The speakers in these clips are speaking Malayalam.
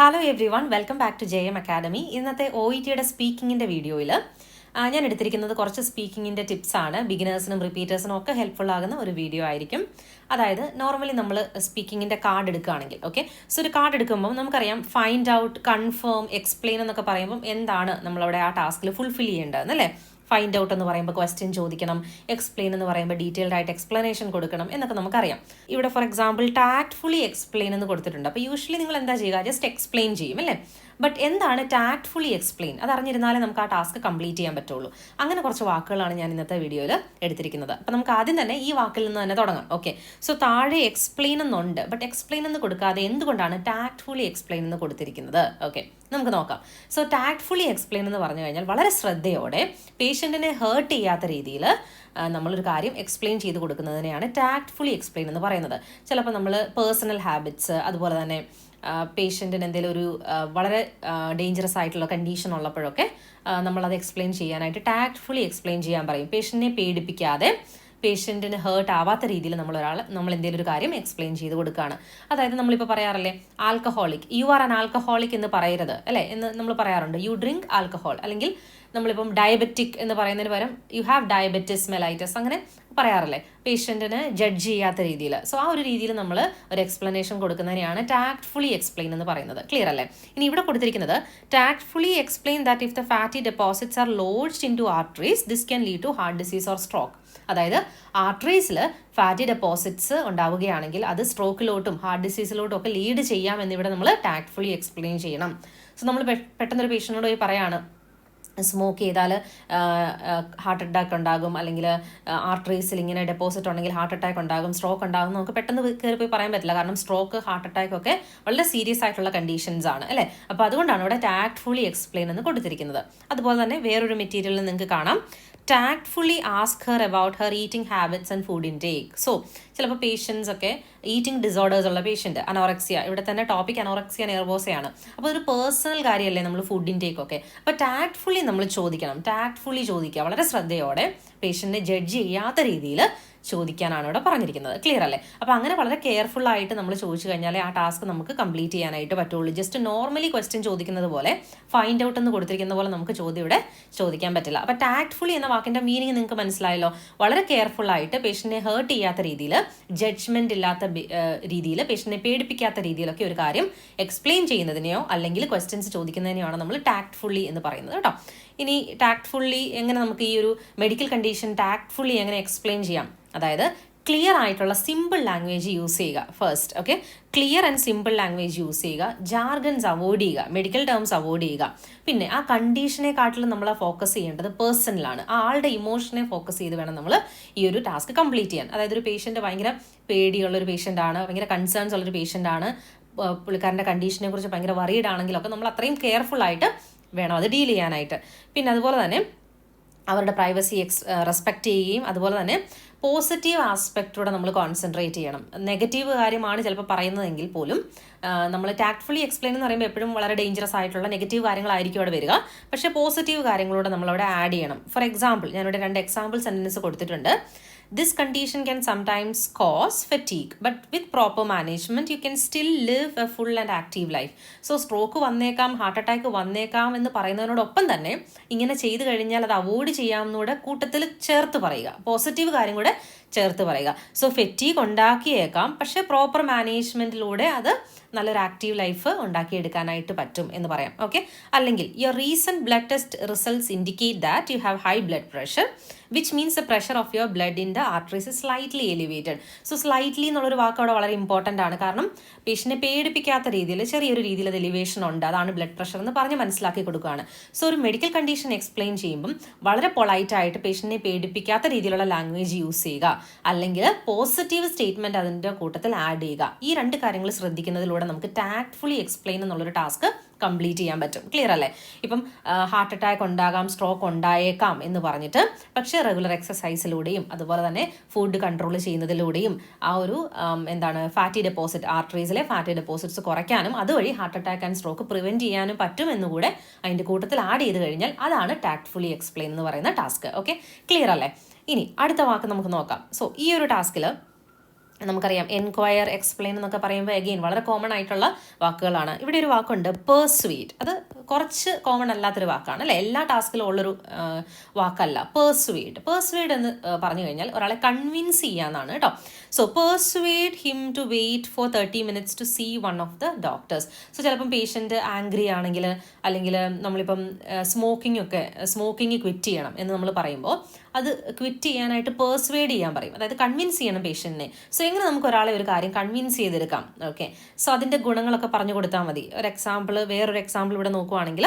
Hello everyone welcome back to J M academy ഇന്നത്തെ ഒ ഇ ടിയുടെ സ്പീക്കിങ്ങിന്റെ വീഡിയോയിൽ ഞാൻ എടുത്തിരിക്കുന്നത് കുറച്ച് സ്പീക്കിങ്ങിന്റെ ടിപ്സാണ് ബിഗിനേഴ്സിനും റിപ്പീറ്റേഴ്സിനും ഒക്കെ ഹെൽപ്ഫുൾ ആകുന്ന ഒരു വീഡിയോ ആയിരിക്കും. അതായത് നോർമലി നമ്മൾ സ്പീക്കിങ്ങിന്റെ കാർഡ് എടുക്കുകയാണെങ്കിൽ ഓക്കെ സോ ഒരു കാർഡ് എടുക്കുമ്പോൾ നമുക്കറിയാം ഫൈൻഡ് ഔട്ട് കൺഫേം എക്സ്പ്ലെയിൻ എന്നൊക്കെ പറയുമ്പോൾ എന്താണ് നമ്മളവിടെ ആ ടാസ്കിൽ ഫുൾഫിൽ ചെയ്യേണ്ടതെന്നല്ലേ ഫൈൻഡ് ഔട്ട് എന്ന് പറയുമ്പോൾ ക്വസ്റ്റ്യൻ ചോദിക്കണം എക്സ്പ്ലെയിൻ എന്ന് പറയുമ്പോൾ ഡീറ്റെയിൽഡ് ആയിട്ട് എക്സ്പ്ലനേഷൻ കൊടുക്കണം എന്നൊക്കെ നമുക്കറിയാം. ഇവിടെ ഫോർ എക്സാമ്പിൾ ടാക്ട്ഫുള്ളി എക്സ്പ്ലെയിൻ എന്ന് കൊടുത്തിട്ടുണ്ട്. അപ്പോൾ യൂഷ്വലി നിങ്ങൾ എന്താ ചെയ്യുക? ജസ്റ്റ് എക്സ്പ്ലെയിൻ ചെയ്യും അല്ലേ? ബട്ട് എന്താണ് ടാക്ട്ഫുള്ളി എക്സ്പ്ലെയിൻ അത് അറിഞ്ഞിരുന്നാലേ നമുക്ക് ആ ടാസ്ക് കംപ്ലീറ്റ് ചെയ്യാൻ പറ്റുള്ളൂ. അങ്ങനെ കുറച്ച് വാക്കുകളാണ് ഞാൻ ഇന്നത്തെ വീഡിയോയിൽ എടുത്തിരിക്കുന്നത്. അപ്പം നമുക്ക് ആദ്യം തന്നെ ഈ വാക്കിൽ നിന്ന് തന്നെ തുടങ്ങാം. ഓക്കെ സോ താഴെ എക്സ്പ്ലെയിൻ എന്നുണ്ട്. ബട്ട് എക്സ്പ്ലെയിൻ എന്ന് കൊടുക്കാതെ എന്തുകൊണ്ടാണ് ടാക്ട്ഫുള്ളി എക്സ്പ്ലെയിൻ എന്ന് കൊടുത്തിരിക്കുന്നത്? ഓക്കെ നമുക്ക് നോക്കാം. സോ ടാക്ട്ഫുള്ളി എക്സ്പ്ലെയിൻ എന്ന് പറഞ്ഞു കഴിഞ്ഞാൽ വളരെ ശ്രദ്ധയോടെ പേഷ്യന്റിനെ ഹേർട്ട് ചെയ്യാത്ത രീതിയിൽ നമ്മളൊരു കാര്യം എക്സ്പ്ലെയിൻ ചെയ്ത് കൊടുക്കുന്നതിനെയാണ് ടാക്ട്ഫുള്ളി എക്സ്പ്ലെയിൻ എന്ന് പറയുന്നത്. ചിലപ്പോൾ നമ്മൾ പേഴ്സണൽ ഹാബിറ്റ്സ് അതുപോലെ തന്നെ പേഷ്യന്റിന് എന്തെങ്കിലും ഒരു വളരെ ഡേഞ്ചറസ് ആയിട്ടുള്ള കണ്ടീഷൻ ഉള്ളപ്പോഴൊക്കെ നമ്മളത് എക്സ്പ്ലെയിൻ ചെയ്യാനായിട്ട് ടാക്ട്ഫുള്ളി എക്സ്പ്ലെയിൻ ചെയ്യാൻ പറയും. പേഷ്യന്റിനെ പേടിപ്പിക്കാതെ പേഷ്യന്റിന് ഹേർട്ട് ആവാത്ത രീതിയിൽ നമ്മൾ ഒരാൾ നമ്മൾ എന്തെങ്കിലും ഒരു കാര്യം എക്സ്പ്ലെയിൻ ചെയ്ത് കൊടുക്കുകയാണ് അതായത് നമ്മളിപ്പോൾ പറയാറല്ലേ alcoholic you are an alcoholic എന്ന് പറയരുത് അല്ലേ? എന്ന് നമ്മൾ പറയാറുണ്ട്. യു ഡ്രിങ്ക് ആൽക്കഹോൾ അല്ലെങ്കിൽ നമ്മളിപ്പം ഡയബറ്റിക് എന്ന് പറയുന്നതിന് പകരം യു ഹാവ് ഡയബറ്റിസ് മെലൈറ്റസ് അങ്ങനെ പറയാറില്ലേ? പേഷ്യന്റിന് ജഡ്ജ് ചെയ്യാത്ത രീതിയിൽ സോ ആ ഒരു രീതിയിൽ നമ്മൾ ഒരു എക്സ്പ്ലനേഷൻ കൊടുക്കുന്നതിനെയാണ് ടാക്ട്ഫുള്ളി എക്സ്പ്ലെയിൻ എന്ന് പറയുന്നത്. ക്ലിയർ അല്ലേ? ഇനി ഇവിടെ കൊടുത്തിരിക്കുന്നത് tactfully explain that if the fatty deposits are lodged into arteries this can lead to heart disease or stroke അതായത് ആർട്ടറീസിൽ ഫാറ്റി ഡെപ്പോസിറ്റ്സ് ഉണ്ടാവുകയാണെങ്കിൽ അത് സ്ട്രോക്കിലോട്ടും ഹാർട്ട് ഡിസീസിലോട്ടും ഒക്കെ ലീഡ് ചെയ്യാം എന്നിവിടെ നമ്മൾ ടാക്ട്ഫുള്ളി എക്സ്പ്ലെയിൻ ചെയ്യണം. സോ നമ്മൾ പെട്ടെന്നൊരു പേഷ്യന്റിനോട് പോയി പറയാണ് സ്മോക്ക് ചെയ്താൽ ഹാർട്ട് അറ്റാക്ക് ഉണ്ടാകും അല്ലെങ്കിൽ ആർട്ടറീസിൽ ഇങ്ങനെ ഡെപ്പോസിറ്റ് ഉണ്ടെങ്കിൽ ഹാർട്ട് അറ്റാക്ക് ഉണ്ടാകും സ്ട്രോക്ക് ഉണ്ടാകും നമുക്ക് പെട്ടെന്ന് കയറി പോയി പറയാൻ പറ്റില്ല. കാരണം സ്ട്രോക്ക് ഹാർട്ട് അറ്റാക്ക് ഒക്കെ വളരെ സീരിയസ് ആയിട്ടുള്ള കണ്ടീഷൻസ് ആണ് അല്ലേ? അപ്പോൾ അതുകൊണ്ടാണ് ഇവിടെ ടാക്ട്ഫുള്ളി എക്സ്പ്ലെയിൻ എന്ന് കൊടുത്തിരിക്കുന്നത്. അതുപോലെ തന്നെ വേറൊരു മെറ്റീരിയലിൽ നിങ്ങൾക്ക് കാണാം. Tactfully ask her about her eating habits and food intake so ചിലപ്പോൾ പേഷ്യൻസ് ഒക്കെ ഈറ്റിംഗ് ഡിസോർഡേഴ്സ് ഉള്ള പേഷ്യന്റ് അനോറക്സിയ ഇവിടെ തന്നെ ടോപ്പിക് അനോറക്സിയ നെർവോസയാണ് അപ്പോൾ ഒരു പേഴ്സണൽ കാര്യമല്ലേ നമ്മൾ ഫുഡ് ഇൻടേക്ക് ഒക്കെ? അപ്പോൾ ടാക്ട്ഫുള്ളി നമ്മൾ ചോദിക്കണം ടാക്ട്ഫുള്ളി ചോദിക്കുക. വളരെ ശ്രദ്ധയോടെ പേഷ്യന്റിനെ ജഡ്ജ് ചെയ്യാത്ത രീതിയിൽ ചോദിക്കാനാണ് ഇവിടെ പറഞ്ഞിരിക്കുന്നത്. ക്ലിയർ അല്ലേ? അപ്പോൾ അങ്ങനെ വളരെ കെയർഫുൾ ആയിട്ട് നമ്മൾ ചോദിച്ചു കഴിഞ്ഞാൽ ആ ടാസ്ക് നമുക്ക് കംപ്ലീറ്റ് ചെയ്യാനായിട്ട് പറ്റുള്ളൂ. ജസ്റ്റ് നോർമലി ക്വസ്റ്റ്യൻ ചോദിക്കുന്നത് പോലെ ഫൈൻഡ് ഔട്ട് എന്ന് കൊടുത്തിരിക്കുന്ന പോലെ നമുക്ക് ചോദ്യം ഇവിടെ ചോദിക്കാൻ പറ്റില്ല. അപ്പോൾ ടാക്ട്ഫുള്ളി എന്ന വാക്കിന്റെ മീനിങ് നിങ്ങൾക്ക് മനസ്സിലായല്ലോ? വളരെ കെയർഫുൾ ആയിട്ട് പേഷ്യന്റിനെ ഹേർട്ട് ചെയ്യാത്ത രീതിയിൽ ജഡ്ജ്മെന്റ് ഇല്ലാത്ത രീതിയിൽ പേഷ്യന്റിനെ പേടിപ്പിക്കാത്ത രീതിയിലൊക്കെ ഒരു കാര്യം എക്സ്പ്ലെയിൻ ചെയ്യുന്നതിനെയോ അല്ലെങ്കിൽ ക്വസ്റ്റ്യൻസ് ചോദിക്കുന്നതിനെയോ ആണ് നമ്മൾ ടാക്ട്ഫുള്ളി എന്ന് പറയുന്നത് കേട്ടോ. ഇനി ടാക്ട്ഫുള്ളി എങ്ങനെ നമുക്ക് ഈ ഒരു മെഡിക്കൽ കണ്ടീഷൻ ടാക്ട്ഫുള്ളി എങ്ങനെ എക്സ്പ്ലെയിൻ ചെയ്യാം? അതായത് ക്ലിയർ ആയിട്ടുള്ള സിമ്പിൾ ലാംഗ്വേജ് യൂസ് ചെയ്യുക. First okay clear and simple language use ചെയ്യുക. ജാർഗൻസ് അവോയ്ഡ് ചെയ്യുക. മെഡിക്കൽ ടേംസ് അവോയ്ഡ് ചെയ്യുക. പിന്നെ ആ കണ്ടീഷനെക്കാട്ടിലും നമ്മൾ ഫോക്കസ് ചെയ്യേണ്ടത് പേഴ്സണലാണ് ആ ആളുടെ ഇമോഷനെ ഫോക്കസ് ചെയ്ത് വേണം നമ്മൾ ഈ ഒരു ടാസ്ക് കംപ്ലീറ്റ് ചെയ്യാൻ. അതായത് ഒരു പേഷ്യന്റ് ഭയങ്കര പേടിയുള്ളൊരു ആണ് ഭയങ്കര കൺസേൺസ് ഉള്ളൊരു ആണ്. പുള്ളിക്കാരന്റെ കണ്ടീഷനെ കുറിച്ച് ഭയങ്കര വറീഡ് ആണെങ്കിലൊക്കെ നമ്മൾ അത്രയും കെയർഫുൾ ആയിട്ട് വേണം. അത് ഡീൽ ചെയ്യാനായിട്ട്. പിന്നെ അതുപോലെ തന്നെ അവരുടെ പ്രൈവസി എക്സ് റെസ്പെക്റ്റ് ചെയ്യുകയും അതുപോലെ തന്നെ പോസിറ്റീവ് ആസ്പെക്റ്റൂടെ നമ്മൾ കോൺസെൻട്രേറ്റ് ചെയ്യണം. നെഗറ്റീവ് കാര്യമാണ് ചിലപ്പോൾ പറയുന്നതെങ്കിൽ പോലും നമ്മൾ ടാക്ട്ഫുള്ളി എക്സ്പ്ലെയിൻ എന്ന് പറയുമ്പോൾ എപ്പോഴും വളരെ ഡേഞ്ചറസ് ആയിട്ടുള്ള നെഗറ്റീവ് കാര്യങ്ങളായിരിക്കും അവിടെ വരിക. പക്ഷേ പോസിറ്റീവ് കാര്യങ്ങളൂടെ നമ്മളവിടെ ആഡ് ചെയ്യണം. ഫോർ എക്സാമ്പിൾ ഞാനിവിടെ രണ്ട് എക്സാമ്പിൾ സെന്റൻസ് കൊടുത്തിട്ടുണ്ട്. This condition can sometimes cause fatigue, but with proper management, you can still live a full and active life. So stroke വന്നേക്കാം ഹാർട്ട് അറ്റാക്ക് വന്നേക്കാം എന്ന് പറയുന്നതിനോടൊപ്പം തന്നെ ഇങ്ങനെ ചെയ്തു കഴിഞ്ഞാൽ അത് അവോയ്ഡ് ചെയ്യാമെന്നൂടെ കൂട്ടത്തിൽ ചേർത്ത് പറയുക പോസിറ്റീവ് കാര്യം കൂടെ ചേർത്ത് പറയുക. സോ ഫെറ്റീഗ് ഉണ്ടാക്കിയേക്കാം. പക്ഷേ പ്രോപ്പർ മാനേജ്മെന്റിലൂടെ അത് നല്ലൊരു ആക്റ്റീവ് ലൈഫ് ഉണ്ടാക്കിയെടുക്കാനായിട്ട് പറ്റും എന്ന് പറയാം. ഓക്കെ അല്ലെങ്കിൽ your recent blood test results indicate that you have high blood pressure which means the pressure of your blood in the arteries is slightly elevated so slightly എന്നുള്ളൊരു വാക്ക് അവിടെ വളരെ ഇമ്പോർട്ടന്റ് ആണ്. കാരണം പേഷ്യനെ പേടിപ്പിക്കാത്ത രീതിയിൽ ചെറിയൊരു രീതിയിൽ അത് എലിവേഷൻ ഉണ്ട്. അതാണ് ബ്ലഡ് പ്രഷർ എന്ന് പറഞ്ഞ് മനസ്സിലാക്കി കൊടുക്കുകയാണ്. സോ ഒരു മെഡിക്കൽ കണ്ടീഷൻ എക്സ്പ്ലെയിൻ ചെയ്യുമ്പം വളരെ പൊളൈറ്റായിട്ട് പേഷ്യനെ പേടിപ്പിക്കാത്ത രീതിയിലുള്ള ലാംഗ്വേജ് യൂസ് ചെയ്യുക. അല്ലെങ്കിൽ പോസിറ്റീവ് സ്റ്റേറ്റ്മെന്റ് അതിന്റെ കൂട്ടത്തിൽ ആഡ് ചെയ്യുക. ഈ രണ്ട് കാര്യങ്ങൾ ശ്രദ്ധിക്കുന്നതിലൂടെ നമുക്ക് ടാക്ട്ഫുള്ളി എക്സ്പ്ലെയിൻ എന്നുള്ളൊരു ടാസ്ക് കംപ്ലീറ്റ് ചെയ്യാൻ പറ്റും. ക്ലിയർ അല്ലേ? ഇപ്പം ഹാർട്ട് അറ്റാക്ക് ഉണ്ടാകാം സ്ട്രോക്ക് ഉണ്ടായേക്കാം എന്ന് പറഞ്ഞിട്ട് പക്ഷേ റെഗുലർ എക്സസൈസിലൂടെയും അതുപോലെ തന്നെ ഫുഡ് കൺട്രോൾ ചെയ്യുന്നതിലൂടെയും ആ ഒരു എന്താണ് ഫാറ്റി ഡെപ്പോസിറ്റ് ആർട്ടറീസിലെ ഫാറ്റി ഡെപ്പോസിറ്റ്സ് കുറയ്ക്കാനും അതുവഴി heart attack and stroke prevent ചെയ്യാനും പറ്റുമെന്നുകൂടെ അതിന്റെ കൂട്ടത്തിൽ ആഡ് ചെയ്ത് കഴിഞ്ഞാൽ അതാണ് ടാക്ട്ഫുള്ളി എക്സ്പ്ലെയിൻ എന്ന് പറയുന്ന ടാസ്ക് ഓക്കെ ക്ലിയർ അല്ലേ? ഇനി അടുത്ത വാക്ക് നമുക്ക് നോക്കാം. സോ ഈ ഒരു ടാസ്കിൽ നമുക്കറിയാം എൻക്വയർ എക്സ്പ്ലെയിൻ എന്നൊക്കെ പറയുമ്പോൾ അഗെയിൻ വളരെ കോമൺ ആയിട്ടുള്ള വാക്കുകളാണ്. ഇവിടെ ഒരു വാക്കുണ്ട് പേഴ്സ്വീറ്റ് അത് കുറച്ച് കോമൺ അല്ലാത്തൊരു വാക്കാണ് അല്ലേ? എല്ലാ ടാസ്കിലും ഉള്ളൊരു വാക്കല്ല. പേഴ്സ്വീഡ് പേഴ്സ്വീഡ് എന്ന് പറഞ്ഞു കഴിഞ്ഞാൽ ഒരാളെ കൺവിൻസ് ചെയ്യാന്നാണ് കേട്ടോ so persuade him to wait for thirty minutes to see one of the doctors so ചിലപ്പം പേഷ്യന്റ് ആംഗ്രി ആണെങ്കിൽ അല്ലെങ്കിൽ നമ്മളിപ്പം സ്മോക്കിംഗ് ഒക്കെ സ്മോക്കിംഗ് ക്വിറ്റ് ചെയ്യണം എന്ന് നമ്മൾ പറയുമ്പോൾ അത് ക്വിറ്റ് ചെയ്യാനായിട്ട് പേഴ്സ്വേഡ് ചെയ്യാൻ പറയും. അതായത് കൺവിൻസ് ചെയ്യണം പേഷ്യന്റിനെ സോ എങ്ങനെ നമുക്ക് ഒരാളെ ഒരു കാര്യം കൺവിൻസ് ചെയ്തെടുക്കാം? ഓക്കെ സോ അതിന്റെ ഗുണങ്ങളൊക്കെ പറഞ്ഞു കൊടുത്താൽ മതി. ഒരു എക്സാമ്പിൾ വേറൊരു എക്സാമ്പിൾ ഇവിടെ നോക്കുവാണെങ്കിൽ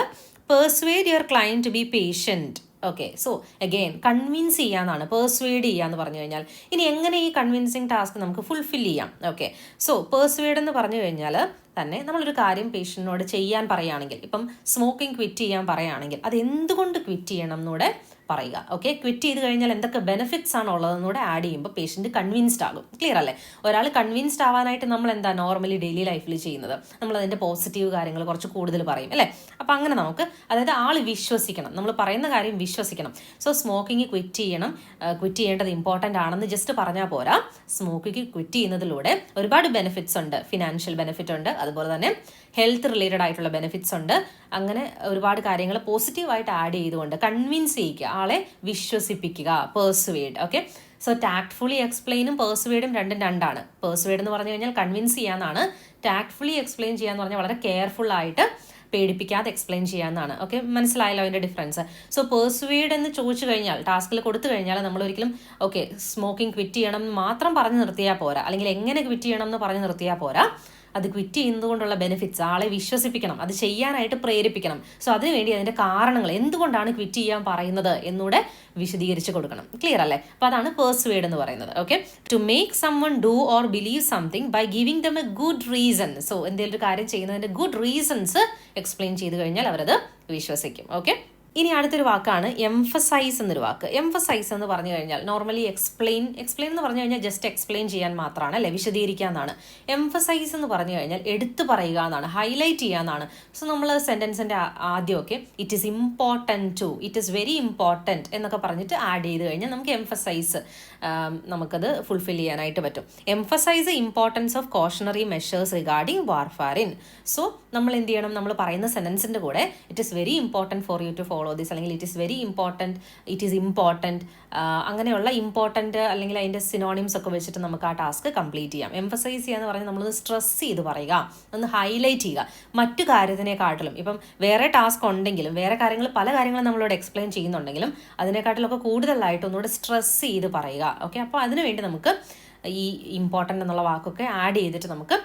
persuade your client to be patient okay so again convince ചെയ്യാന്നാണ്. Persuade ചെയ്യാന്ന് പറഞ്ഞു കഴിഞ്ഞാൽ ഇനി എങ്ങനെ ഈ കൺവിൻസിങ് ടാസ്ക് നമുക്ക് ഫുൾഫിൽ ചെയ്യാം? ഓക്കെ സോ പേഴ്സ്വേഡ് എന്ന് പറഞ്ഞു കഴിഞ്ഞാൽ തന്നെ നമ്മളൊരു കാര്യം പേഷ്യന്റിനോട് ചെയ്യാൻ പറയുകയാണെങ്കിൽ ഇപ്പം സ്മോക്കിംഗ് ക്വിറ്റ് ചെയ്യാൻ പറയുകയാണെങ്കിൽ അത് എന്തുകൊണ്ട് ക്വിറ്റ് ചെയ്യണം എന്നൂടെ പറയുക. ഓക്കെ ക്വിറ്റ് ചെയ്ത് കഴിഞ്ഞാൽ എന്തൊക്കെ ബെനിഫിറ്റ്സ് ആണ് ഉള്ളതെന്ന് കൂടെ ആഡ് ചെയ്യുമ്പോൾ പേഷ്യന്റ് കൺവിൻസ്ഡ് ആകും. ക്ലിയർ അല്ലേ? ഒരാൾ കൺവിൻസ്ഡ് ആവാനായിട്ട് നമ്മൾ എന്താ നോർമലി ഡെയിലി ലൈഫിൽ ചെയ്യുന്നത്? നമ്മൾ അതിന്റെ പോസിറ്റീവ് കാര്യങ്ങൾ കുറച്ച് കൂടുതൽ പറയും അല്ലേ? അപ്പോൾ അങ്ങനെ നമുക്ക് അതായത് ആൾ വിശ്വസിക്കണം. നമ്മൾ പറയുന്ന കാര്യം വിശ്വസിക്കണം. സോ സ്മോക്കിംഗ് ക്വിറ്റ് ചെയ്യണം. ക്വിറ്റ് ചെയ്യേണ്ടത് ഇമ്പോർട്ടന്റ് ആണെന്ന് ജസ്റ്റ് പറഞ്ഞാൽ പോരാ. സ്മോക്കിംഗ് ക്വിറ്റ് ചെയ്യുന്നതിലൂടെ ഒരുപാട് ബെനിഫിറ്റ്സ് ഉണ്ട്. ഫിനാൻഷ്യൽ ബെനിഫിറ്റ് ഉണ്ട്. അതുപോലെ തന്നെ ഹെൽത്ത് റിലേറ്റഡ് ആയിട്ടുള്ള ബെനിഫിറ്റ്സ് ഉണ്ട്. അങ്ങനെ ഒരുപാട് കാര്യങ്ങൾ പോസിറ്റീവായിട്ട് ആഡ് ചെയ്തുകൊണ്ട് കൺവിൻസ് ചെയ്യിക്കുക. ആളെ വിശ്വസിപ്പിക്കുക പേഴ്സുവേഡ് ഓക്കെ സോ ടാക്ട്ഫുള്ളി എക്സ്പ്ലെയിനും പേഴ്സുവേഡും രണ്ടും രണ്ടാണ്. പേഴ്സുവേഡ് എന്ന് പറഞ്ഞു കഴിഞ്ഞാൽ കൺവിൻസ് ചെയ്യാന്നാണ്. ടാക്ട്ഫുള്ളി എക്സ്പ്ലെയിൻ ചെയ്യാന്ന് പറഞ്ഞാൽ വളരെ കെയർഫുൾ ആയിട്ട് പേടിപ്പിക്കാതെ എക്സ്പ്ലെയിൻ ചെയ്യാമെന്നാണ് ഓക്കെ മനസ്സിലായല്ലോ അതിന്റെ ഡിഫറൻസ് സോ പേഴ്സുവേഡ് എന്ന് ചോദിച്ചു കഴിഞ്ഞാൽ ടാസ്കിൽ കൊടുത്തു കഴിഞ്ഞാൽ നമ്മൾ ഒരിക്കലും ഓക്കെ സ്മോക്കിംഗ് ക്വിറ്റ് ചെയ്യണം എന്ന് മാത്രം പറഞ്ഞു നിർത്തിയാൽ പോരാ. അല്ലെങ്കിൽ എങ്ങനെ ക്വിറ്റ് ചെയ്യണം എന്ന് പറഞ്ഞു നിർത്തിയാൽ പോരാ. അത് ക്വിറ്റ് ചെയ്യുന്നതുകൊണ്ടുള്ള ബെനിഫിറ്റ്സ് ആളെ വിശ്വസിപ്പിക്കണം അത് ചെയ്യാനായിട്ട് പ്രേരിപ്പിക്കണം. സോ അതിനുവേണ്ടി അതിന്റെ കാരണങ്ങൾ എന്തുകൊണ്ടാണ് ക്വിറ്റ് ചെയ്യാൻ പറയുന്നത് എന്നൂടെ വിശദീകരിച്ച് കൊടുക്കണം. ക്ലിയർ അല്ലേ? അപ്പോൾ അതാണ് പേഴ്സ്വേഡ് എന്ന് പറയുന്നത്. Okay to make someone do or believe something by giving them a good reason so എന്തെങ്കിലും ഒരു കാര്യം ചെയ്യുന്നതിന്റെ ഗുഡ് റീസൺസ് എക്സ്പ്ലെയിൻ ചെയ്ത് കഴിഞ്ഞാൽ അവരത് വിശ്വസിക്കും. ഓക്കെ ഇനി അടുത്തൊരു വാക്കാണ് എംഫസൈസ് എന്നൊരു വാക്ക്. എംഫസൈസ് എന്ന് പറഞ്ഞു കഴിഞ്ഞാൽ നോർമലി എക്സ്പ്ലെയിൻ എക്സ്പ്ലെയിൻ എന്ന് പറഞ്ഞു കഴിഞ്ഞാൽ ജസ്റ്റ് എക്സ്പ്ലെയിൻ ചെയ്യാൻ മാത്രമാണ് അല്ലെ? വിശദീകരിക്കുക എന്നാണ്. എംഫസൈസ് എന്ന് പറഞ്ഞു കഴിഞ്ഞാൽ എടുത്തു പറയുക എന്നാണ് ഹൈലൈറ്റ് ചെയ്യുക എന്നാണ്. സോ നമ്മൾ സെന്റൻസിന്റെ ആദ്യമൊക്കെ it is important to it is very important എന്നൊക്കെ പറഞ്ഞിട്ട് ആഡ് ചെയ്ത് കഴിഞ്ഞാൽ നമുക്ക് എംഫസൈസ് നമുക്കത് ഫുൾഫിൽ ചെയ്യാനായിട്ട് പറ്റും. Emphasise importance of cautionary measures regarding warfarin so നമ്മൾ എന്ത് ചെയ്യണം? നമ്മൾ പറയുന്ന സെന്റൻസിന്റെ കൂടെ it is very important for you to follow this അല്ലെങ്കിൽ it is very important it is important അങ്ങനെയുള്ള ഇമ്പോർട്ടന്റ് അല്ലെങ്കിൽ അതിന്റെ സിനോണിംസ് ഒക്കെ വെച്ചിട്ട് നമുക്ക് ആ ടാസ്ക് കംപ്ലീറ്റ് ചെയ്യാം. എംഫസൈസ് ചെയ്യുക എന്ന് പറഞ്ഞാൽ നമ്മളൊന്ന് സ്ട്രെസ് ചെയ്ത് പറയുക. ഒന്ന് ഹൈലൈറ്റ് ചെയ്യുക. മറ്റു കാര്യത്തിനെക്കാട്ടിലും ഇപ്പം വേറെ ടാസ്ക് ഉണ്ടെങ്കിലും വേറെ കാര്യങ്ങൾ പല കാര്യങ്ങളും നമ്മളോട് എക്സ്പ്ലെയിൻ ചെയ്യുന്നുണ്ടെങ്കിലും അതിനെക്കാട്ടിലൊക്കെ കൂടുതലായിട്ട് ഒന്നുകൂടെ സ്ട്രെസ് ചെയ്ത് പറയുക. ഓക്കെ അപ്പോൾ അതിനുവേണ്ടി നമുക്ക് ഈ ഇമ്പോർട്ടന്റ് എന്നുള്ള വാക്കൊക്കെ ആഡ് ചെയ്തിട്ട് നമുക്ക്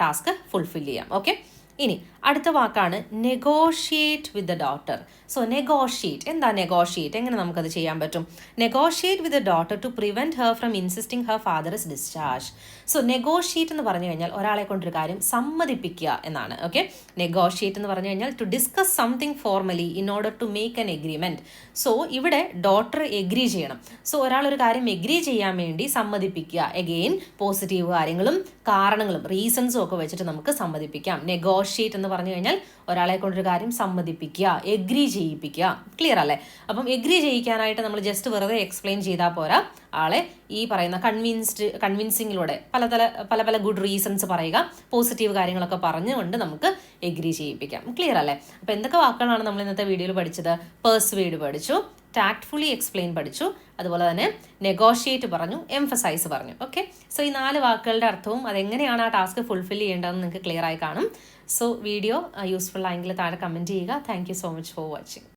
ടാസ്ക് ഫുൾഫിൽ ചെയ്യാം. ഓക്കെ ഇനി അടുത്ത വാക്കാണ് negotiate with the daughter so negotiate എന്താ നെഗോഷിയേറ്റ് എങ്ങനെ നമുക്കത് ചെയ്യാൻ പറ്റും? Negotiate with the daughter to prevent her from insisting her father is discharge so negotiate എന്ന് പറഞ്ഞു കഴിഞ്ഞാൽ ഒരാളെ കൊണ്ടൊരു കാര്യം സമ്മതിപ്പിക്കുക എന്നാണ് ഓക്കെ നെഗോഷിയേറ്റ് എന്ന് പറഞ്ഞു കഴിഞ്ഞാൽ to discuss something formally in order to make an agreement so ഇവിടെ ഡോട്ടർ എഗ്രി ചെയ്യണം. സോ ഒരാൾ ഒരു കാര്യം എഗ്രി ചെയ്യാൻ വേണ്ടി സമ്മതിപ്പിക്കുക. എഗെയിൻ പോസിറ്റീവ് കാര്യങ്ങളും കാരണങ്ങളും റീസൺസും ഒക്കെ വെച്ചിട്ട് നമുക്ക് സമ്മതിപ്പിക്കാം. നെഗോഷിയേറ്റ് എന്ന് പറഞ്ഞു കഴിഞ്ഞാൽ ഒരാളെ കൊണ്ടൊരു കാര്യം സമ്മതിപ്പിക്കുക എഗ്രി ചെയ്യിപ്പിക്കുക. ക്ലിയർ അല്ലേ? അപ്പം എഗ്രി ചെയ്യിക്കാനായിട്ട് നമ്മൾ ജസ്റ്റ് വെറുതെ എക്സ്പ്ലെയിൻ ചെയ്താൽ പോരാ. ആളെ ഈ പറയുന്ന കൺവിൻസ്ഡ് കൺവിൻസിങ്ങിലൂടെ പല പല പല പല ഗുഡ് റീസൺസ് പറയുക പോസിറ്റീവ് കാര്യങ്ങളൊക്കെ പറഞ്ഞുകൊണ്ട് നമുക്ക് എഗ്രി ചെയ്യിപ്പിക്കാം. ക്ലിയർ അല്ലേ? അപ്പോൾ എന്തൊക്കെ വാക്കുകളാണ് നമ്മൾ ഇന്നത്തെ വീഡിയോയിൽ പഠിച്ചത്? പേഴ്സ്വേഡ് പഠിച്ചു ടാക്ട്ഫുള്ളി എക്സ്പ്ലെയിൻ പഠിച്ചു അതുപോലെ തന്നെ നെഗോഷിയേറ്റ് പറഞ്ഞു എംഫസൈസ് പറഞ്ഞു. ഓക്കെ സോ ഈ നാല് വാക്കുകളുടെ അർത്ഥവും അതെങ്ങനെയാണ് ആ ടാസ്ക് ഫുൾഫിൽ ചെയ്യേണ്ടതെന്ന് നിങ്ങൾക്ക് ക്ലിയർ ആയി കാണും. സോ വീഡിയോ യൂസ്ഫുൾ ആയെങ്കിൽ താഴെ കമന്റ് ചെയ്യുക. Thank so much for watching